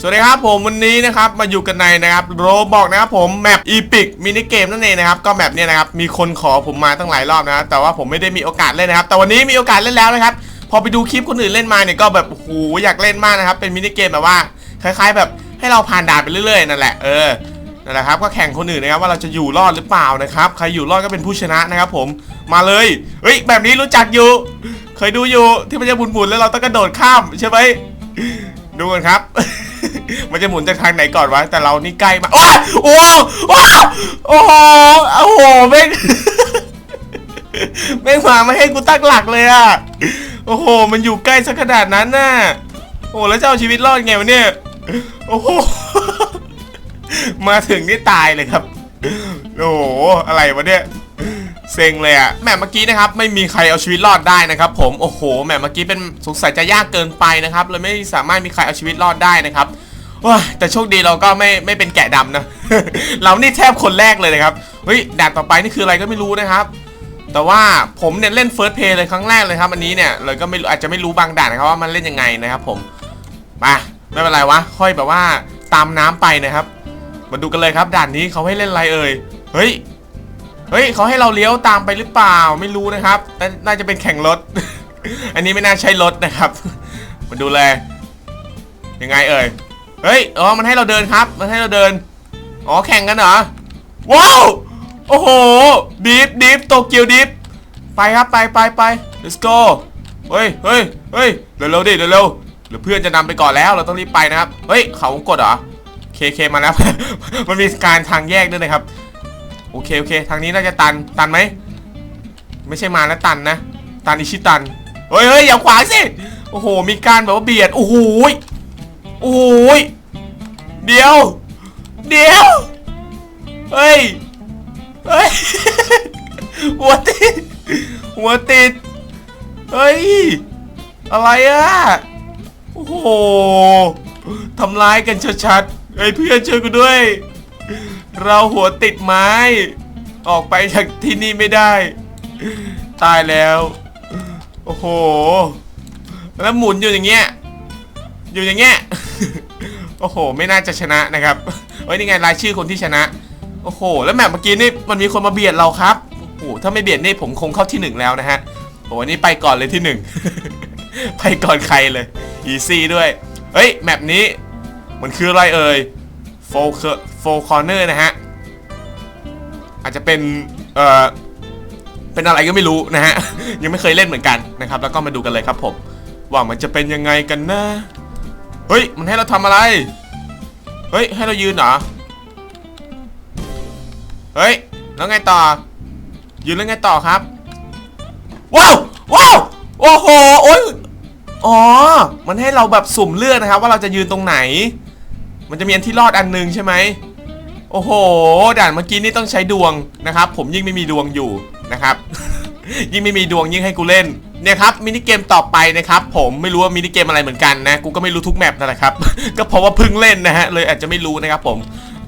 สวัสดีครับผมวันนี้นะครับมาอยู่กันในนะครับโรบอกนะครับผมแมปอีพิกมินิเกมนั่นเองนะครับก็แมปเนี้ยนะครับมีคนขอผมมาตั้งหลายรอบนะแต่ว่าผมไม่ได้มีโอกาสเล่นนะครับ แต่วันนี้มีโอกาสเล่นแล้วนะครับพอไปดูคลิปคนอื่นเล่นมาเนี่ยก็แบบโหอยากเล่นมากนะครับเป็นมินิเกมแบบว่าคล้ายๆ แบบให้เราผ่านด่านไปเรื่อยๆนั่นแหละเออนั่นแหละครับก็แข่งคนอื่นนะครับว่าเราจะอยู่รอดหรือเปล่านะครับใครอยู่รอดก็เป็นผู้ชนะนะครับผมมาเลยเฮ้ยแบบนี้รู้จักอยู่ เคยดูอยู่ที่มันจะบุนๆแล้วเราต้องกระโดดข้ามใช่ไหมดูกันครับ มันจะหมุนจากทางไหนก่อนวะ แต่เรานี่ใกล้มาโอ้โอ้โอ้โอ้โหโอ้โหแม่งแม่งมาไม่ให้กูตั้งหลักเลยอะโอ้โห มันอยู่ใกล้สักขนาดนั้นน่ะ โอ้แล้วจะเอาชีวิตรอดไงวะเนี่ย โอ้โห มาถึงนี่ตายเลยครับ โอ้โห อะไรวะเนี่ย เซ็งเลยอะแหมเมื่อกี้นะครับไม่มีใครเอาชีวิตรอดได้นะครับ ผมโอ้โหแหมเมื่อกี้เป็นสงสัยจะยากเกินไปนะครับเลยไม่สามารถมีใครเอาชีวิตรอดได้นะครับว้าแต่โชคดีเราก็ไม่ไม่เป็นแกะดำนะ เรานี่แทบคนแรกเลยนะครับเฮ้ยด่านต่อไปนี่คืออะไรก็ไม่รู้นะครับ แต่ว่าผมเนี่ยเล่นเฟิร์สเพย์เลยครั้งแรกเลยครับอันนี้เนี่ยเลยก็ไม่อาจจะไม่รู้บางด่านนะครับว่ามันเล่นยังไงนะครับ ผมมาไม่เป็นไรวะค่อยแบบว่าตามน้ำไปนะครับ มาดูกันเลยครับ ด่านนี้เขาให้เล่นอะไรเอ่ยเฮ้ย เฮ้ยเขาให้เราเลี้ยวตามไปหรือเปล่าไม่รู้นะครับน,น่าจะเป็นแข่งรถ อันนี้ไม่น่าใช่รถนะครับมาดูเลยยังไงเอ่ยเฮ้ยอ๋อมันให้เราเดินครับ มันให้เราเดินอ๋อแข่งกันเหรอว้าวโอ้โหดิฟดิฟโตเกียวดิฟไปครับไปไปไป let's go เฮ้ยเฮ้ยเฮ้ยเร็วเร็วดิเร็วเร็วหรือเพื่อนจะนำไปก่อนแล้วเราต้องรีบไปนะครับเฮ้ยเขากดเหรอเคเคมาแล้ว มันมีการทางแยกด้วยนะครับ โอเคโอเค ทางนี้น่าจะตันตันไหมไม่ใช่มาแล้วตันนะ ตันอิชิตันเฮ้ยเฮ้ยอย่าขวางสิโอ้โห มีการแบบว่าเบียดโอ้โหยโอ้โหยเดี๋ยว เดี๋ยวเฮ้ยเฮ้ยหัวติดหัวติดเฮ้ย อะไรอะโอ้โหทำร้ายกันชัดๆเฮ้ยเพื่อนช่วยกูด้วย เราหัวติดไม้ ออกไปจากที่นี่ไม่ได้ ตายแล้ว โอ้โห แล้วหมุนอยู่อย่างเงี้ย อยู่อย่างเงี้ย โอ้โห ไม่น่าจะชนะนะครับเฮ้ยนี่ไงรายชื่อคนที่ชนะ โอ้โห แล้วแมปเมื่อกี้นี่มันมีคนมาเบียดเราครับ โอ้โห ถ้าไม่เบียดนี่ผมคงเข้าที่หนึ่งแล้วนะฮะ โอ้โหอันนี่ไปก่อนเลยที่หนึ่งไปก่อนใครเลย อีซี่ด้วย เฮ้ย แมปนี้ มันคืออะไรเอ่ย โฟคโฟคอร์เนอร์นะฮะ อาจจะเป็นเอ่อเป็นอะไรก็ไม่รู้นะฮะ ยังไม่เคยเล่นเหมือนกันนะครับ แล้วก็มาดูกันเลยครับผม ว่ามันจะเป็นยังไงกันนะ เฮ้ย มันให้เราทำอะไร เฮ้ย ให้เรายืนเหรอ เฮ้ย แล้วไงต่อ ยืนแล้วไงต่อครับ ว้าว ว้าว โอ้โห โอ้ยอ๋อ มันให้เราแบบสุ่มเลือกนะครับ ว่าเราจะยืนตรงไหน มันจะมีอันที่รอดอันหนึ่งใช่ไหมโอ้โห ด่านเมื่อกี้นี่ต้องใช้ดวงนะครับ ผมยิ่งไม่มีดวงอยู่นะครับ ยิ่งไม่มีดวงยิ่งให้กูเล่นเนี่ยครับมินิเกมต่อไปนะครับผมไม่รู้ว่ามินิเกมอะไรเหมือนกันนะกูก็ไม่รู้ทุกแมปนั่นแหละครับ ก็เพราะว่าเพิ่งเล่นนะฮะเลยอาจจะไม่รู้นะครับผม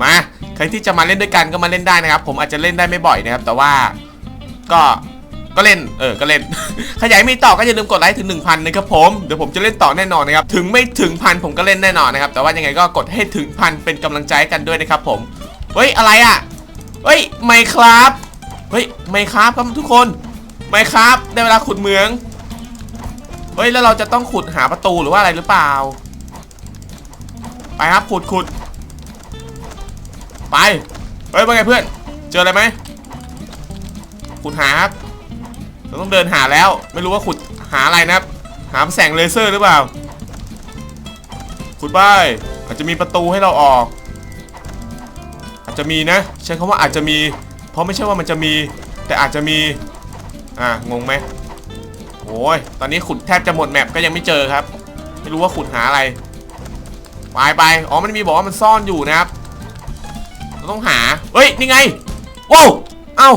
มาใครที่จะมาเล่นด้วยกันก็มาเล่นได้นะครับ ผมอาจจะเล่นได้ไม่บ่อยนะครับ แต่ว่าก็ ก็เล่น เออ ก็เล่น ขยายมีต่อก็อย่าลืมกดไลค์ถึง 1,000นะครับผม เดี๋ยวผมจะเล่นต่อแน่นอนนะครับ ถึงไม่ถึงพันผมก็เล่นแน่นอนนะครับ แต่ว่ายังไงก็กดให้ถึงพันเป็นกำลังใจกันด้วยนะครับผม เฮ้ย อะไรอะ เฮ้ย ไม่ครับ เฮ้ย ไม่ครับครับทุกคน ไม่ครับ ได้เวลาขุดเหมือง เฮ้ย แล้วเราจะต้องขุดหาประตูหรือว่าอะไรหรือเปล่า ไปครับ ขุดขุด ไป เฮ้ยว่าไงเพื่อน เจออะไรไหมขุดหาครับ เราต้องเดินหาแล้ว ไม่รู้ว่าขุดหาอะไรนะครับ หาแสงเลเซอร์หรือเปล่า ขุดไปอาจจะมีประตูให้เราออก อาจจะมีนะ ใช้คำว่าอาจจะมี เพราะไม่ใช่ว่ามันจะมี แต่อาจจะมี อ่างงไหมโอ้ยตอนนี้ขุดแทบจะหมดแมปก็ยังไม่เจอครับ ไม่รู้ว่าขุดหาอะไรไปไปอ๋อมันมีบอกว่ามันซ่อนอยู่นะครับเราต้องหาเฮ้ยนี่ไงว้าวเอ้า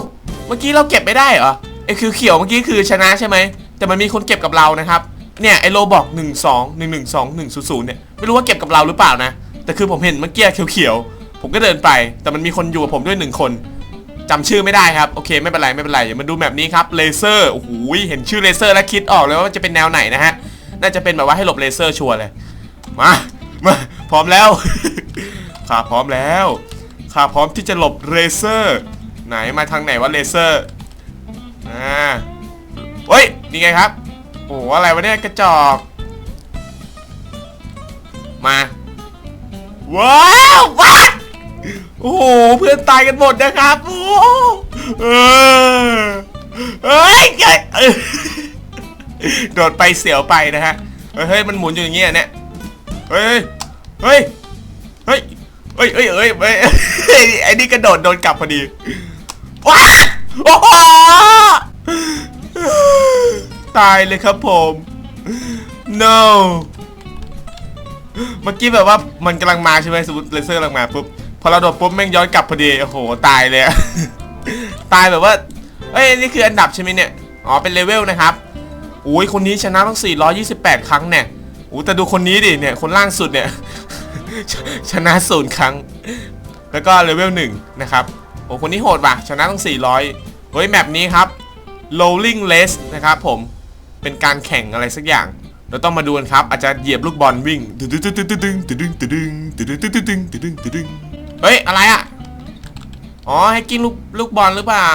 เมื่อกี้เราเก็บไม่ได้เหรอ ไอ้คือเขียวเมื่อกี้คือชนะใช่ไหม แต่มันมีคนเก็บกับเรานะครับ เนี่ยไอ้โลบอก 1 2 1 1 2 1 0 0เนี่ย ไม่รู้ว่าเก็บกับเราหรือเปล่านะ แต่คือผมเห็นเมื่อกี้เขียวๆ ผมก็เดินไป แต่มันมีคนอยู่กับผมด้วยหนึ่งคนจำชื่อไม่ได้ครับ โอเคไม่เป็นไรไม่เป็นไรอย่ามาดูแบบนี้ครับเลเซอร์ โอ้โหเห็นชื่อเลเซอร์แล้วคิดออกเลยว่ามันจะเป็นแนวไหนนะฮะ น่าจะเป็นแบบว่าให้หลบเลเซอร์ชัวร์เลย มา มาพร้อมแล้ว ข้าพร้อมแล้ว ข้าพร้อมที่จะหลบเลเซอร์ ไหนมาทางไหนวะเลเซอร์ อ่าเฮ้ยนี่ไงครับ โอ้โหอะไรวะเนี่ยกระจอกมาว้าววัโอ้โหเพื่อนตายกันหมดนะครับโอ้โเออเฮ้ยโดดไปเสียวไปนะฮะเฮ้ยมันหมุนอยู่อย่างเงี้ยเนี่ยเฮ้ยเฮ้ยเฮ้ยเฮ้ยเฮ้ยเฮ้ยไอ้นี่กระโดดโดนกลับพอดีว้า โอ้โหตายเลยครับผม no เมื่อกี้แบบว่ามันกำลังมาใช่ไหมสมมติเลเซอร์กำลังมาปุ๊บพอเราโดดปุ๊บแม่งย้อนกลับพอดีโอ้โหตายเลย ตายแบบว่าเอ้ยนี่คืออันดับใช่ไหมเนี่ยอ๋อเป็นเลเวลนะครับโอ้ยคนนี้ชนะต้อง428 ครั้งเนี่ยโอ้แต่ดูคนนี้ดิเนี่ยคนล่างสุดเนี่ยชชนะศูนย์ครั้ง แล้วก็เลเวลหนึ่งนะครับ โอ้คนนี้โหดว่ะ ชนะต้อง 400 เฮ้ย แมปนี้ครับ rolling race นะครับผม เป็นการแข่งอะไรสักอย่าง เราต้องมาดูกันครับ อาจจะเหยียบลูกบอลวิ่งตึดึงตึดึงตึดึงตึดึงตึดึงตึดึงตึดึงตึดึงตึดึงเฮ้ย อะไรอะ อ๋อ ให้กิ้งลูกลูกบอลหรือเปล่า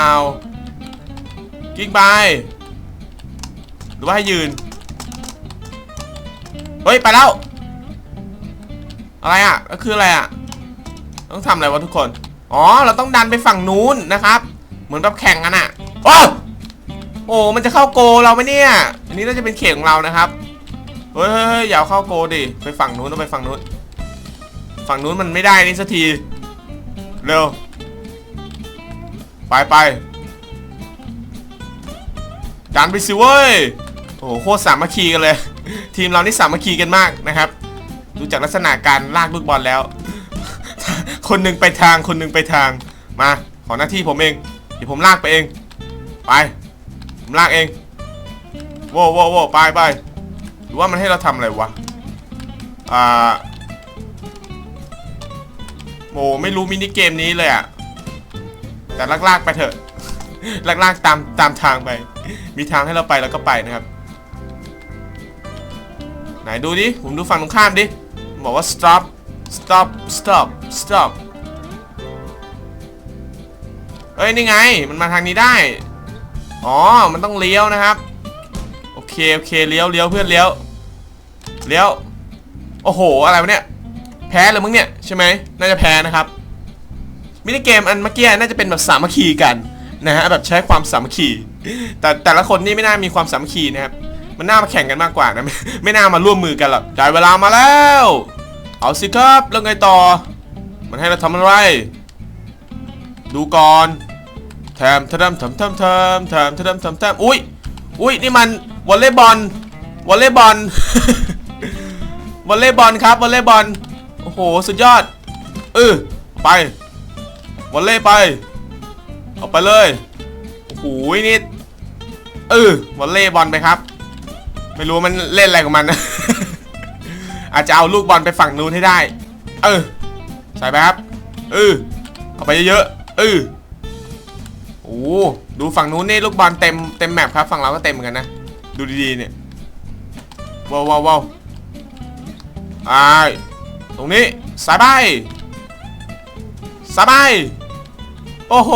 กิ้งไป หรือว่าให้ยืน เฮ้ย ไปแล้ว อะไรอะ ก็คืออะไรอะ ต้องทำอะไรวะทุกคน อ๋อ เราต้องดันไปฝั่งนู้นนะครับ เหมือนแบบแข่งกันอะโอ้โอ้มันจะเข้าโกเราไหมเนี่ย อันนี้น่าจะเป็นเขตของเรานะครับ เฮ้ยอย่าเอาเข้าโกดิ ไปฝั่งนู้นต้องไปฝั่งนู้น ฝั่งนู้นมันไม่ได้นี่สักที เร็ว ไปไปดันไปสิเว้ย โอ้โหโคตรสามัคคีกันเลย ทีมเรานี่สามัคคีกันมากนะครับ ดูจากลักษณะการลากลูกบอลแล้ว คนหนึ่งไปทางคนหนึ่งไปทางมาขอหน้าที่ผมเอง เดี๋ยวผมลากไปเอง ไป ผมลากเองโว้วโว้วโว้วไปไปหรือว่ามันให้เราทำอะไรวะอ่าโอ้ไม่รู้มินิเกมนี้เลยอะแต่ลากๆไปเถอะ ลากๆตามตามทางไป มีทางให้เราไปแล้วก็ไปนะครับ ไหนดูดิ ผมดูฝั่งตรงข้ามดิ บอกว่า stop stop stop stop เอ้ยนี่ไง มันมาทางนี้ได้ อ๋อ มันต้องเลี้ยวนะครับ โอเค โอเค เลี้ยวเลี้ยวเพื่อนเลี้ยว เลี้ยว โอ้โห อะไรวะเนี่ย แพ้เลยมึงเนี่ย ใช่ไหม น่าจะแพ้นะครับ มินิเกมอันเมื่อกี้น่าจะเป็นแบบสามัคคีกันนะฮะ แบบใช้ความสามัคคี แต่แต่ละคนนี่ไม่น่ามีความสามัคคีนะครับ มันน่ามาแข่งกันมากกว่านะ ไม่น่ามาร่วมมือกันหรอกได้เวลามาแล้ว เอาสิครับ แล้วไงต่อ มันให้เราทำอะไร ดูก่อนแถมทะดำทำทำทำแถมทะดำทำแถมอุ้ยอุ้ยนี่มันวอลเลย์บอลวอลเลย์บอลวอลเลย์บอลครับวอลเลย์บอลโอ้โหสุดยอดเออไปวอลเลย์ไปเอาไปเลยโอ้โหนี่เออวอลเลย์บอลไปครับ ไม่รู้มันเล่นอะไรของมันนะอาจจะเอาลูกบอลไปฝั่งนู้นให้ได้ เออ ใส่ไปครับเออเอาไปเยอะๆเออโอ้ดูฝั่งนู้นนี่ลูกบอลเต็มเต็มแมปครับฝั่งเราก็เต็มเหมือนกันนะ ดูดีๆเนี่ยว้าวว้าวว้าวอ่าตรงนี้สายไปสายโอ้โห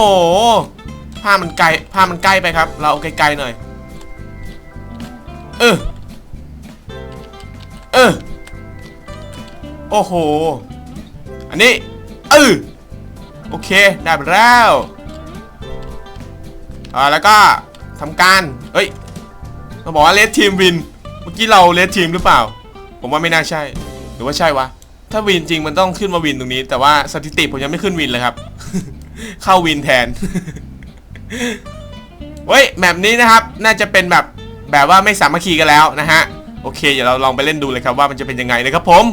ผ้ามันไกลผ้ามันใกล้ไปครับ เราเอาไกลๆหน่อย เออ เออ โอ้โห อันนี้เออโอเคได้ไปแล้วอ่าแล้วก็ทำการเฮ้ยเราบอกว่าเลดทีมวิน เมื่อกี้เราเลดทีมหรือเปล่า ผมว่าไม่น่าใช่ หรือว่าใช่วะ ถ้าวินจริงมันต้องขึ้นมาวินตรงนี้ แต่ว่าสถิติผมยังไม่ขึ้นวินเลยครับ เข้าวินแทน เฮ้ยแบบนี้นะครับ น่าจะเป็นแบบแบบว่าไม่สามัคคีกันแล้วนะฮะ โอเค เดี๋ยวเราลองไปเล่นดูเลยครับว่ามันจะเป็นยังไงนะครับผม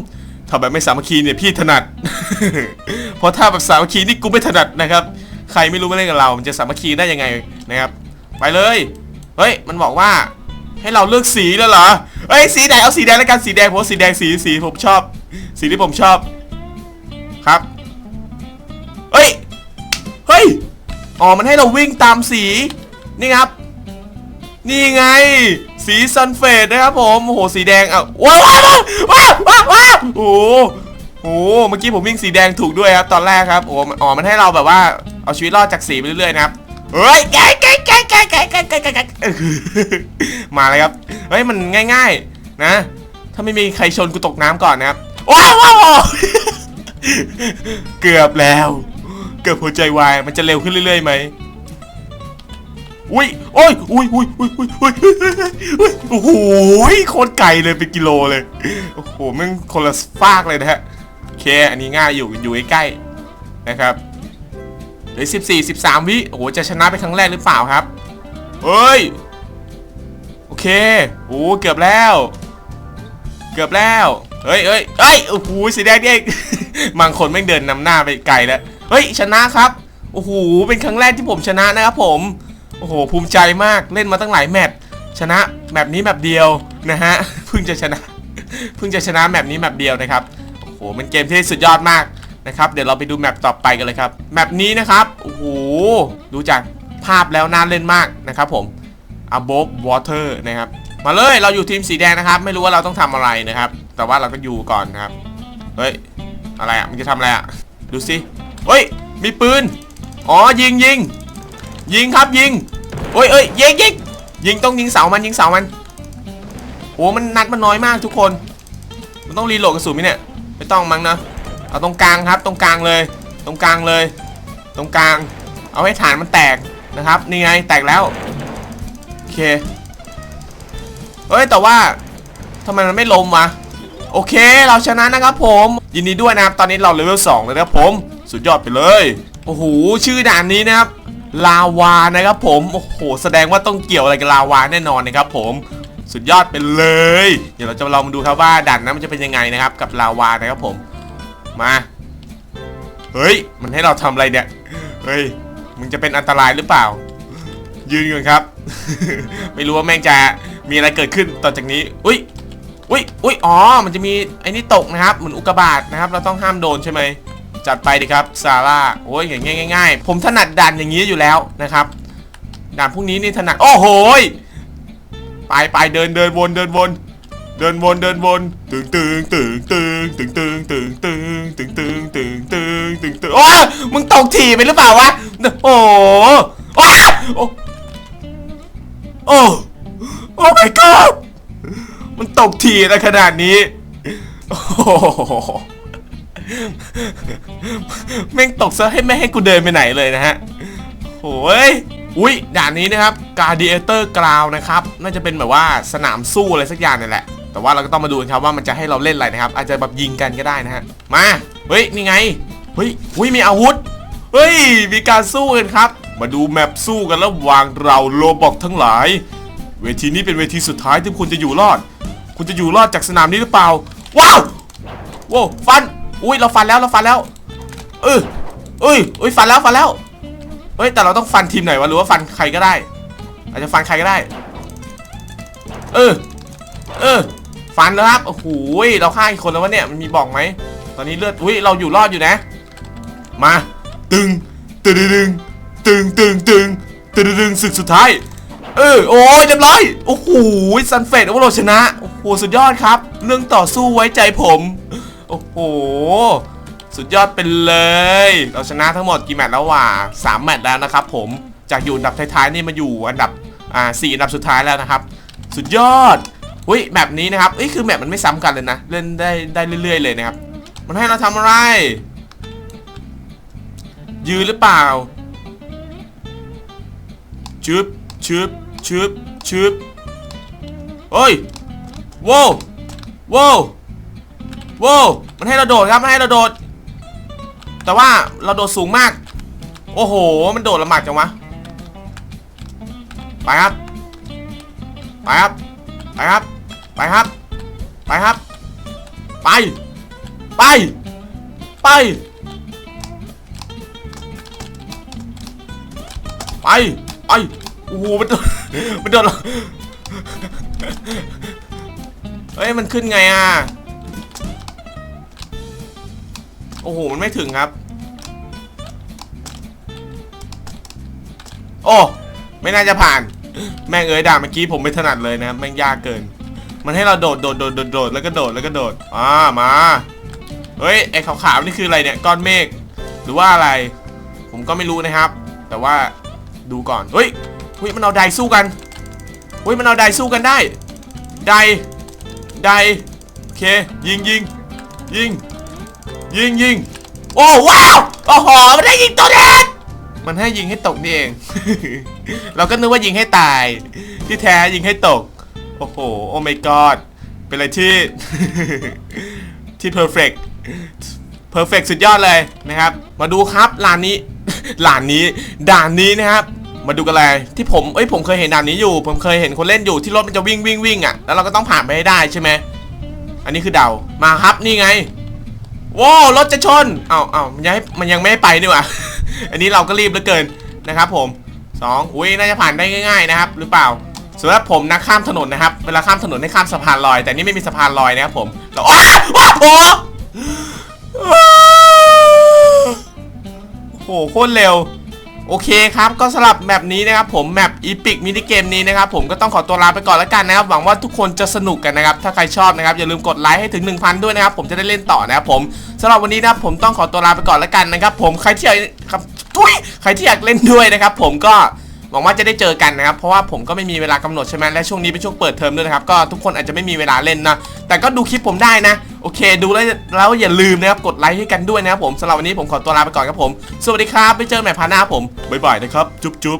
ถ้าแบบไม่สามัคคีเนี่ยพี่ถนัด เพราะถ้าแบบสามัคคีนี่กูไม่ถนัดนะครับ ใครไม่รู้มาเล่นกับเรา มันจะสามัคคีได้ยังไงนะครับ ไปเลย เฮ้ย มันบอกว่า ให้เราเลือกสีแล้วเหรอเฮ้ยสีแดงเอาสีแดงแล้วกันสีแดงเพราะสีแดงสีสีผมชอบ สีที่ผมชอบครับ เฮ้ย เฮ้ย อ๋อ มันให้เราวิ่งตามสี นี่ครับ นี่ไง สีซันเฟดนะครับผมโอ้โหสีแดงอะว้าวว้าวว้าวว้าวโอ้โหเมื่อกี้ผมวิ่งสีแดงถูกด้วยครับตอนแรกครับโอ้อ๋อมันให้เราแบบว่าเอาชีวิตรอดจากสีไปเรื่อยๆนะครับเฮ้ยแกแกแกแกแกแกแกแกแกเออมาเลยครับเฮ้ยมันง่าย ๆ นะ ถ้าไม่มีใครชนกูตกน้ำก่อนนะครับว้าวว้าวเกือบแล้ว เกือบหัวใจวายมันจะเร็วขึ้นเรื่อยๆไหม อุ้ยโอ้ยอุ้ยอุ้ยอุ้ยอุ้ยอุ้ยอุ้ยโอ้โหโคตรไกลเลยเป็นกิโลเลยโอ้โหมันคนละฟากเลยนะฮะโอเคอันนี้ง่ายอยู่อยู่ใกล้ๆนะครับเหลือสิบสี่สิบสามวิโอ้โหจะชนะเป็นครั้งแรกหรือเปล่าครับเฮ้ยโอเคโอ้เกือบแล้ว เกือบแล้วเฮ้ยเฮ้ยเฮ้ยโอ้โหสีแดงนี่เองบางคนไม่เดินนำหน้าไปไกลแล้วเฮ้ยชนะครับโอ้โหเป็นครั้งแรกที่ผมชนะนะครับผม โอ้โหภูมิใจมากเล่นมาตั้งหลายแมตช์ชนะแบบนี้แบบเดียวนะฮะเพิ่งจะชนะเพิ่งจะชนะแมปนี้แมปเดียวนะครับโอ้โหมันเกมที่สุดยอดมากนะครับเดี๋ยวเราไปดูแมปต่อไปกันเลยครับแมปนี้นะครับโอ้โหดูจากภาพแล้วน่าเล่นมากนะครับผม above water นะครับมาเลยเราอยู่ทีมสีแดงนะครับ ไม่รู้ว่าเราต้องทำอะไรนะครับ แต่ว่าเราก็อยู่ก่อนนะครับเฮ้ยอะไรอะมันจะทำอะไรอะดูสิเฮ้ยมีปืนอ๋อยิงยิง ยิงครับยิงเฮ้ยเอ้ยยิงยิงยิงต้องยิงเสามันยิงเสามันโอ้มันนัดมันน้อยมากทุกคน มันต้องรีโหลดกระสุนไหมเนี่ยไม่ต้องมั้งนะเอาตรงกลางครับตรงกลางเลย ตรงกลางเลย ตรงกลาง เอาให้ฐานมันแตกนะครับนี่ไงแตกแล้วโอเคเฮ้ยแต่ว่าทำไมมันไม่ล้มวะโอเค เราชนะนะครับผม ยินดีด้วยนะครับ ตอนนี้เราเลเวล2เลยนะครับผม สุดยอดไปเลย โอ้โห ชื่อด่านนี้นะครับ ลาวานะครับผม โอ้โห แสดงว่าต้องเกี่ยวอะไรกับลาวาแน่นอนนะครับผม สุดยอดไปเลย เดี๋ยวเราจะลองมาดูครับว่าด่านนั้นมันจะเป็นยังไงนะครับ กับลาวานะครับผม มา เฮ้ย มันให้เราทำอะไรเนี่ย เฮ้ย มึงจะเป็นอันตรายหรือเปล่า ยืนก่อนครับ ไม่รู้ว่าแม่งจะมีอะไรเกิดขึ้นต่อจากนี้ อุ้ย อุ้ย อุ้ย อ๋อ มันจะมีไอ้นี่ตกนะครับ เหมือนอุกกาบาตนะครับ เราต้องห้ามโดนใช่ไหม จัดไปดิครับซาร่าโอ้ยอย่างง่ายง่ายๆ ผมถนัดด่านอย่างนี้อยู่แล้วนะครับด่านพวกนี้นี่ถนัด โอ้โหไปไปเดินเดินวนเดินวนเดินวนเดินวนตึงตึงตึงตึงตึงตึงตึงตึงตึงตึงตึงตึงตึงตึงโอ้มึงตกถี่ไปหรือเปล่าวะโอ้โหว้าโอ้โอ้โอ้ my god มันตกถี่อะขนาดนี้โอ้ แม่งตกซะให้ไม่ให้กูเดินไปไหนเลยนะฮะโอ้ยอุ้ยด่านนี้นะครับ Gladiator Ground นะครับ น่าจะเป็นแบบว่าสนามสู้อะไรสักอย่างนี่แหละ แต่ว่าเราก็ต้องมาดูกันครับว่ามันจะให้เราเล่นอะไรนะครับ อาจจะแบบยิงกันก็ได้นะฮะ มา เฮ้ย นี่ไง เฮ้ย อุ้ย มีอาวุธ เฮ้ย มีการสู้กันครับ มาดูแมปสู้กันระหว่างเราโลบอกทั้งหลาย เวทีนี้เป็นเวทีสุดท้ายที่คุณจะอยู่รอด คุณจะอยู่รอดจากสนามนี้หรือเปล่า ว้าว โว้ฟัน อุ้ยเราฟันแล้วเราฟันแล้วเออเอ้ยเอ้ยฟันแล้วฟันแล้วเฮ้ยแต่เราต้องฟันทีมไหนวะหรือว่าฟันใครก็ได้ อาจจะฟันใครก็ได้ เออ เออ ฟันแล้วครับโอ้โหเราฆ่าอีกคนแล้ววะเนี่ยมันมีบอกไหมตอนนี้เลือดอุ้ยเราอยู่รอดอยู่นะ มา ตึงตึงตึงตึงตึงตึงตึงตึงศึกสุดท้าย เออโอ้ยเรียบร้อยโอ้โหซันเฟตโอ้เราชนะโอ้โหสุดยอดครับ เรื่องต่อสู้ไว้ใจผม โอ้โห สุดยอดไปเลย เราชนะทั้งหมดกี่แมตช์แล้ววะสามแมตช์แล้วนะครับผม จากอยู่อันดับท้ายๆนี่มาอยู่อันดับ อ่าสี่อันดับสุดท้ายแล้วนะครับ สุดยอดอุ้ยแมปนี้นะครับเอ้ยคือแมปมันไม่ซ้ำกันเลยนะ เล่นได้ได้เรื่อย ๆ เลยนะครับ มันให้เราทำอะไร ยืนหรือเปล่าชึบชึบชึบชึบเฮ้ยโว้วโว้ วโว้วมันให้เราโดดครับมันให้เราโดด แต่ว่าเราโดดสูงมาก โอ้โห มันโดดลำบากจังวะ ไปครับ ไปครับ ไปครับ ไปครับ ไปครับ ไป ไป ไป ไป ไป โอ้โห มันโดนมันโดนเราเฮ้ย มันขึ้นไงอะ โอ้โห มันไม่ถึงครับ โอ้ ไม่น่าจะผ่าน แม่งเอ้ยด่าเมื่อกี้ผมไม่ถนัดเลยนะแม่งยากเกิน มันให้เราโดดโดดโดดโดดโดดแล้วก็โดดแล้วก็โดด อ่า มา เฮ้ย ไอ้ขาวๆนี่คืออะไรเนี่ย ก้อนเมฆ หรือว่าอะไร ผมก็ไม่รู้นะครับ แต่ว่าดูก่อน เฮ้ยเฮ้ย มันเอาไดสู้กันเฮ้ย มันเอาไดสู้กันได้ ได ได โอเค ยิงยิงยิง ยิงยิงโอ้ว้าวโอ้โหมันได้ยิงตัวเด็กมันให้ยิงให้ตกนี่เอง เราก็นึกว่ายิงให้ตาย ที่แท้ยิงให้ตก โอ้โห โอ้ my god เป็นอะไรที่ ที่ perfect perfect สุดยอดเลยนะครับ มาดูครับลานนี้ลานนี้ ด่านนี้นะครับ มาดูกันเลยที่ผม เอ้ย ผมเคยเห็นด่านนี้อยู่ ผมเคยเห็นคนเล่นอยู่ที่รถมันจะวิ่งวิ่งวิ่งอะ แล้วเราก็ต้องผ่านไปให้ได้ใช่ไหม อันนี้คือเดา มาครับ นี่ไง ว้าวรถจะชนเอาเอามันยังมันยังไม่ให้ไปนี่หว่า อันนี้เราก็รีบเหลือเกินนะครับ ผมสองอุ้ยน่าจะผ่านได้ง่าย ๆนะครับ หรือเปล่าสำหรับผมนะข้ามถนนนะครับ เวลาข้ามถนนให้ข้ามสะพานลอย แต่นี่ไม่มีสะพานลอยนะครับผมเราอ้าวว้าวโอ้โหโอ้โหโคตรเร็ว โอเคครับก็สำหรับแมปนี้นะครับผมแมปอีพิกมินิเกมนี้นะครับผมก็ต้องขอตัวลาไปก่อนแล้วกันนะครับหวังว่าทุกคนจะสนุกกันนะครับถ้าใครชอบนะครับอย่าลืมกดไลค์ให้ถึง 1,000 ด้วยนะครับผมจะได้เล่นต่อนะครับผมสำหรับวันนี้นะครับผมต้องขอตัวลาไปก่อนแล้วกันนะครับผมใครที่อยากครับทุยใครที่อยากเล่นด้วยนะครับผมก็ หวังว่าจะได้เจอกันนะครับเพราะว่าผมก็ไม่มีเวลากำหนดใช่ไหมและช่วงนี้เป็นช่วงเปิดเทอมด้วยนะครับก็ทุกคนอาจจะไม่มีเวลาเล่นนะแต่ก็ดูคลิปผมได้นะโอเค ดูแล้วแล้วอย่าลืมนะครับกดไลค์ให้กันด้วยนะครับผมสำหรับวันนี้ผมขอตัวลาไปก่อนครับผม สวัสดีครับไปเจอกันใหม่พาร์ทหน้าผมบ๊ายบายนะครับจุ๊บจุ๊บ